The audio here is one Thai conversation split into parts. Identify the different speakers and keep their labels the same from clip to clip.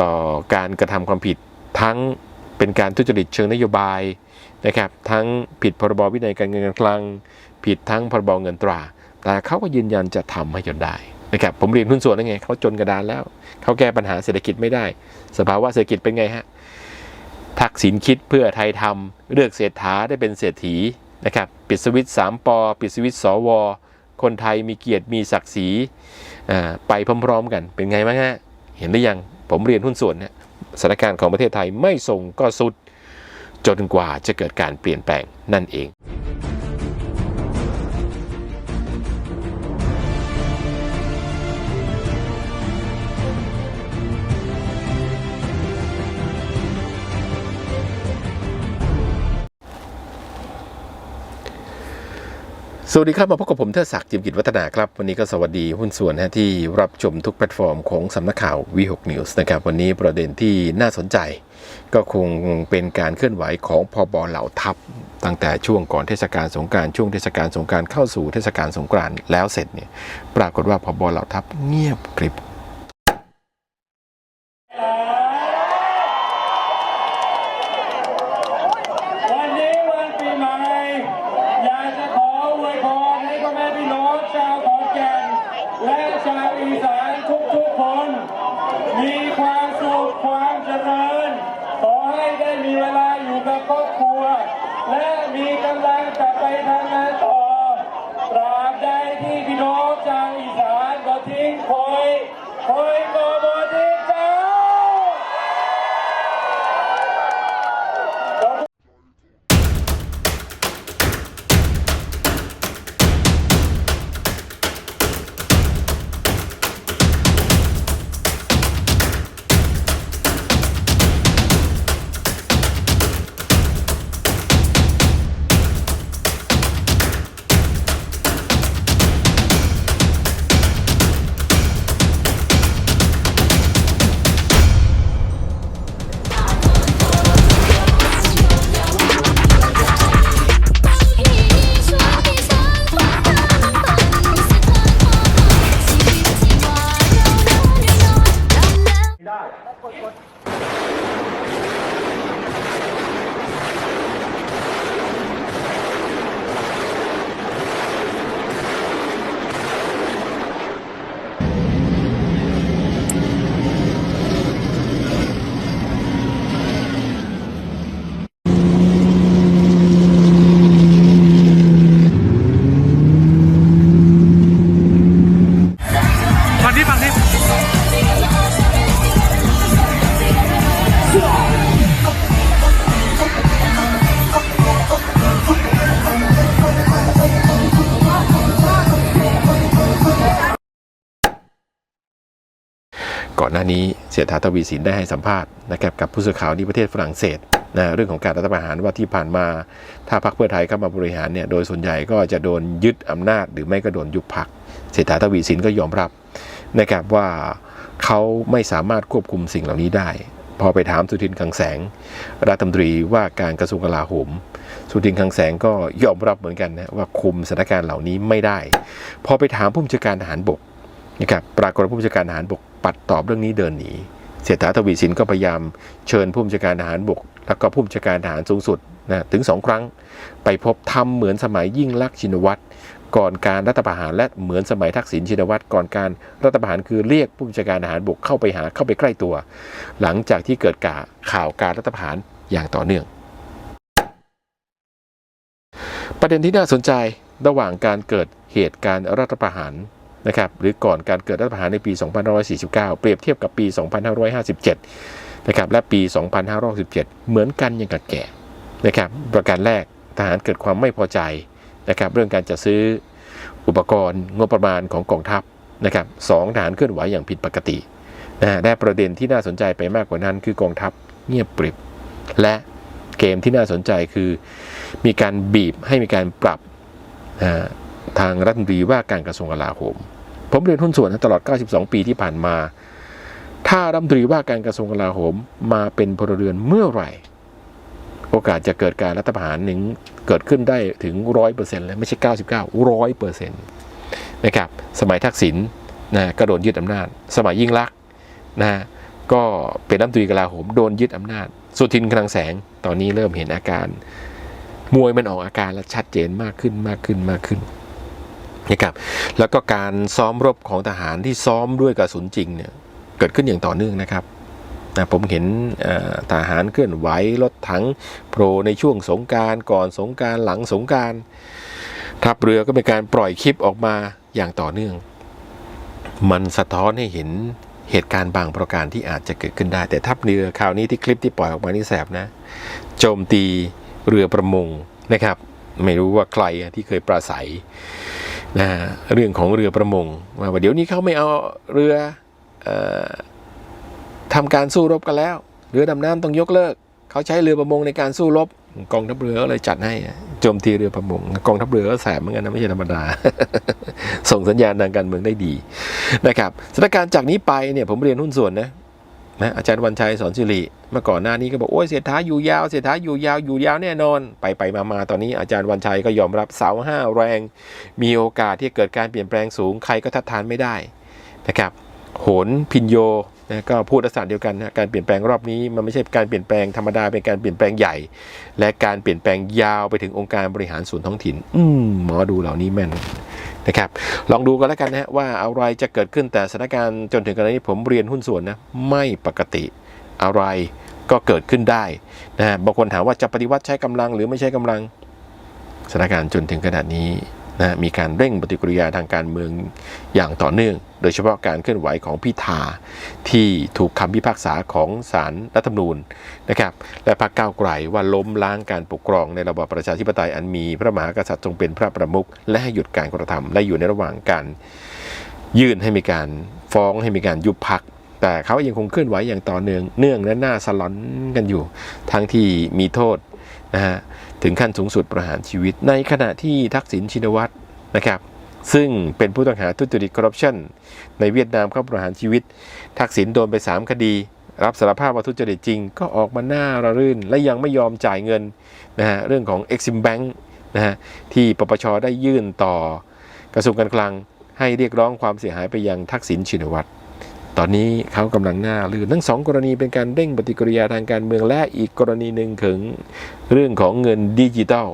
Speaker 1: ต่อการกระทำความผิดทั้งเป็นการทุจริตเชิงนโยบายนะครับทั้งผิดพรบวินัยการเงินการคลัง ผิดทั้งพรบเงินตรา แต่เขาก็ยืนยันจะทำให้จนได้นะครับผมเรียนหุ้นส่วนได้ไงเขาจนกระดานแล้ว เขาแก้ปัญหาเศรษฐกิจไม่ได้ สภาวะเศรษฐกิจเป็นไงฮะทักษิณคิดเพื่อไทยทำเลือกเศรษฐาได้เป็นเศรษฐีนะครับปิดสวิตสามปอปิดสวิตสวคนไทยมีเกียรติมีศักดิ์ศรีอ่าไปพร้อมๆกันเป็นไงบ้างฮะเห็นหรือยัง ผมเรียนหุ้นส่วนเนี่ยสถานการณ์ของประเทศไทยไม่ส่งก็สุด จนกว่าจะเกิดการเปลี่ยนแปลงนั่นเอง สวัสดีครับ มาพบกับผมเทิดศักดิ์จิมกิจวัฒนาครับ วันนี้ก็สวัสดีหุ้นส่วนนะที่รับชมทุกแพลตฟอร์มของสำนักข่าว V6 News นะครับ วันนี้ประเด็นที่น่าสนใจ ก็คงเป็นการเคลื่อนไหวของพอบอเหล่าทัพ ตั้งแต่ช่วงก่อนเทศกาลสงการช่วงเทศกาลสงการเข้าสู่เทศกาลสงการแล้วเสร็จเนี่ยปรากฏว่าพอบอเหล่าทัพเงียบกริบั
Speaker 2: นนี้เส
Speaker 1: ถาทวีสินได้ให้สัมภาษณ์นะครับกับผู้สื่อข่าวที่ประเทศฝรั่งเศสนะเรื่องของการรัฐประหารว่าที่ผ่านมา ถ้าพรรคเพื่อไทยเข้ามาบริหารเนี่ยโดยส่วนใหญ่ก็จะโดนยึดอำนาจ หรือไม่ก็โดนยุบพรรคเศรษฐาทวีสินก็ยอมรับนะครับว่าเขาไม่สามารถควบคุมสิ่งเหล่านี้ได้ พอไปถามสุทินคังแสง รัฐมนตรีว่าการกระทรวงกลาโหม สุทินคังแสงก็ยอมรับเหมือนกันนะว่าคุมสถานการณ์เหล่านี้ไม่ได้ พอไปถามผู้บัญชาการทหารบกนะครับปรากฏผู้บัญชาการทหารบก ปัดตอบเรื่องนี้เดินหนี เศรษฐาทวีสินก็พยายามเชิญผู้บัญชาการทหารบก แล้วก็ผู้บัญชาการทหารสูงสุดนะถึงสองครั้ง ไปพบทำเหมือนสมัยยิ่งลักษณ์ชินวัตรก่อนการรัฐประหารและเหมือนสมัยทักษิณชินวัตรก่อนการรัฐประหารคือเรียกผู้บัญชาการทหารบกเข้าไปหาเข้าไปใกล้ตัว หลังจากที่เกิดกาข่าวการรัฐประหารอย่างต่อเนื่อง ประเด็นที่น่าสนใจระหว่างการเกิดเหตุการณ์รัฐประหาร นะครับหรือก่อนการเกิดรัฐประหารในปี 2549 เปรียบเทียบกับปี 2557 นะครับและปี 2567 เหมือนกันอย่างกับแก่นะครับประการแรกทหารเกิดความไม่พอใจนะครับเรื่องการจัดซื้ออุปกรณ์งบประมาณของกองทัพนะครับสองทหารเคลื่อนไหวอย่างผิดปกตินะฮะและประเด็นที่น่าสนใจไปมากกว่านั้น คือกองทัพเงียบปริบ และเกมที่น่าสนใจคือมีการบีบให้มีการปรับทางรัฐมนตรีว่าการกระทรวงกลาโหม ผมเรียนหุ้นส่วนตลอด 92 ปีที่ผ่านมา ถ้ารัฐมนตรีว่าการกระทรวงกลาโหมมาเป็นพลเรือนเมื่อไหร่ โอกาสจะเกิดการรัฐประหารหนึ่งเกิดขึ้นได้ถึง 100%เลยไม่ใช่ 99 100%นะครับสมัยทักษิณนะก็โดนยึดอำนาจ สมัยยิ่งลักษณ์นะก็เป็นรัฐมนตรีกลาโหมโดนยึดอำนาจ สุทินคลังแสงตอนนี้เริ่มเห็นอาการ มวยมันออกอาการและชัดเจนมากขึ้นมากขึ้นมากขึ้น นะครับแล้วก็การซ้อมรบของทหารที่ซ้อมด้วยกระสุนจริงเนี่ยเกิดขึ้นอย่างต่อเนื่องนะครับนะผมเห็นทหารเคลื่อนไหวรถถังโผล่ในช่วงสงการก่อนสงการหลังสงการทัพเรือก็เป็นการปล่อยคลิปออกมาอย่างต่อเนื่อง มันสะท้อนให้เห็นเหตุการณ์บางประการที่อาจจะเกิดขึ้นได้ แต่ทัพเรือคราวนี้ที่คลิปที่ปล่อยออกมานี่แสบนะ โจมตีเรือประมงนะครับ ไม่รู้ว่าใครที่เคยปราศัย นะเรื่องของเรือประมงว่าเดี๋ยวนี้เขาไม่เอาเรือเออทำการสู้รบกันแล้ว เรือดำน้ำต้องยกเลิก เขาใช้เรือประมงในการสู้รบกองทัพเรือก็เลยจัดให้โจมตีเรือประมงกองทัพเรือก็แสบเหมือนกันนะไม่ใช่ธรรมดา ส่งสัญญาณทางการเมืองได้ดีนะครับสถานการณ์จากนี้ไปเนี่ยผมเรียนหุ้นส่วนนะ นะอาจารย์วันชัยสอนสิริเมื่อก่อนหน้านี้ก็บอกโอ้ยเสียท้าอยู่ยาวเสียท้าอยู่ยาวอยู่ยาวแน่นอน ไปไปมามาตอนนี้อาจารย์วันชัยก็ยอมรับเสาห้าแรง มีโอกาสที่เกิดการเปลี่ยนแปลงสูงใครก็ทัดทานไม่ได้นะครับโหนพินโยนะก็พูดลักษณะเดียวกันนะการเปลี่ยนแปลงรอบนี้มันไม่ใช่การเปลี่ยนแปลงธรรมดาเป็นการเปลี่ยนแปลงใหญ่ และการเปลี่ยนแปลงยาวไปถึงองค์การบริหารส่วนท้องถิ่น อืมหมอดูเหล่านี้แม่น นะครับลองดูกันแล้วกันนะว่าอะไรจะเกิดขึ้นแต่สถานการณ์จนถึงขณะนี้ผมเรียนหุ้นส่วนนะไม่ปกติอะไรก็เกิดขึ้นได้นะฮะบางคนถามว่าจะปฏิวัติใช้กำลังหรือไม่ใช้กำลังสถานการณ์จนถึงขนาดนี้ นะมีการเร่งปฏิกิริยาทางการเมืองอย่างต่อเนื่อง โดยเฉพาะการเคลื่อนไหวของพิธาที่ถูกคำพิพากษาของศาลรัฐธรรมนูญนะครับและพรรคก้าวไกลว่าล้มล้างการปกครองในระบอบประชาธิปไตยอันมีพระมหากษัตริย์ทรงเป็นพระประมุขและให้หยุดการกระทำและอยู่ในระหว่างการยื่นให้มีการฟ้องให้มีการยุบพักแต่เขายังคงเคลื่อนไหวอย่างต่อเนื่องเนื่องและหน้าสลอนกันอยู่ ทั้งที่มีโทษ นะฮะถึงขั้นสูงสุดประหารชีวิต ในขณะที่ทักษิณชินวัตรนะครับ ซึ่งเป็นผู้ต้องหาทุจริตคอร์รัปชันในเวียดนามเข้าประหารชีวิต ทักษิณโดนไป 3 คดี รับสารภาพว่าทุจริตจริง ก็ออกมาหน้าระรื่น และยังไม่ยอมจ่ายเงินนะฮะเรื่องของ Exim Bank นะฮะที่ปปชได้ยื่นต่อกระทรวงการคลังให้เรียกร้องความเสียหายไปยังทักษิณชินวัตร ตอนนี้เขากำลังหน้าลื่นทั้งสองกรณีเป็นการเร่งปฏิกิริยาทางการเมืองและอีกกรณีหนึ่งถึงเรื่องของเงินดิจิทัล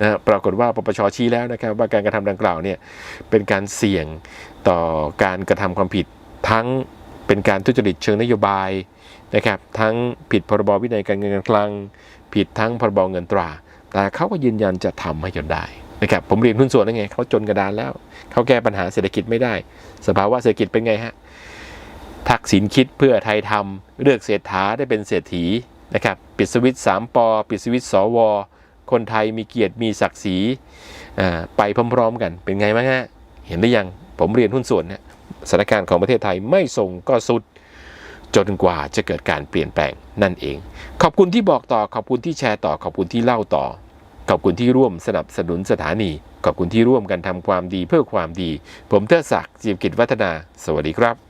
Speaker 1: นะปรากฏว่าปปชชี้แล้วนะครับว่าการกระทำดังกล่าวเนี่ยเป็นการเสี่ยงต่อการกระทำความผิดทั้งเป็นการทุจริตเชิงนโยบายนะครับทั้งผิดพรบวินัยการเงินการคลัง ผิดทั้งพรบเงินตรา แต่เขาก็ยืนยันจะทำให้จนได้นะครับผมเรียนหุ้นส่วนแล้ไงเขาจนกระดานแล้วเขาแก้ปัญหาเศรษฐกิจไม่ได้ สภาวะเศรษฐกิจเป็นไงฮะ ทักษิณคิดเพื่อไทยทำเลือกเศรษฐาได้เป็นเศรษฐีนะครับปิดสวิตสามปอปิดสวิตสวคนไทยมีเกียรติมีศักดิ์ศรีไปพร้อมๆกันเป็นไงบ้างฮะเห็นหรือยังผมเรียนหุ้นส่วนนะสถานการณ์ของประเทศไทยไม่ส่งก็สุดจนกว่าจะเกิดการเปลี่ยนแปลงนั่นเอง ขอบคุณที่บอกต่อขอบคุณที่แชร์ต่อขอบคุณที่เล่าต่อ ขอบคุณที่ร่วมสนับสนุนสถานี ขอบคุณที่ร่วมกันทำความดีเพื่อความดี ผมเทอศักดิ์จีบกิจวัฒนา สวัสดีครับ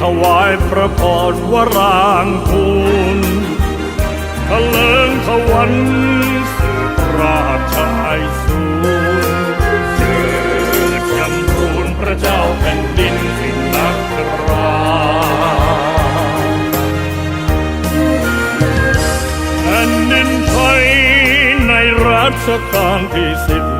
Speaker 3: ถวายพระพรวรางคูณทะเลิงทวันสืบราชไอสูรสืบจำรูนพระเจ้าแผ่นดินสิงนักราแผ่นดินไทยในรัชกาลที่สิบ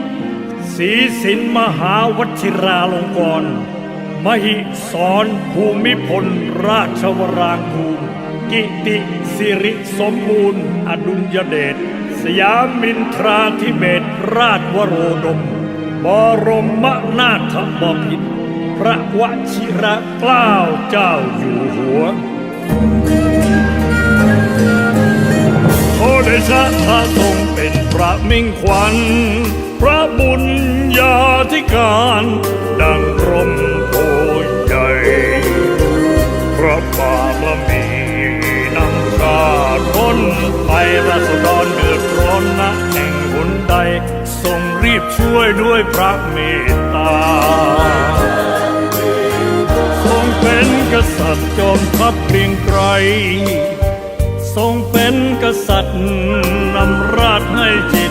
Speaker 3: ศีสินมหาวชิราลงกรณ์มหิสรภูมิพล ราชวรางคูลกิติสิริสมบูรณ์ อดุลยเดชสยามินทราธิเบศรราชวโรดม บรมนาถบพิตรพระวชิระเกล้าเจ้าอยู่หัวโอเดชะพระทรงเป็นพระมิ่งขวัญ พระบุญญาธิการ ดังร่มโพใหญ่ พระบารมีนำชาติพ้นไปรัศดรเดือดร้อนนะแห่งหนใด ทรงรีบช่วยด้วยพระเมตตา ทรงเป็นกษัตริย์จอมทัพเกรียงไกรทรงเป็นกษัตริย์นำราชให้จิต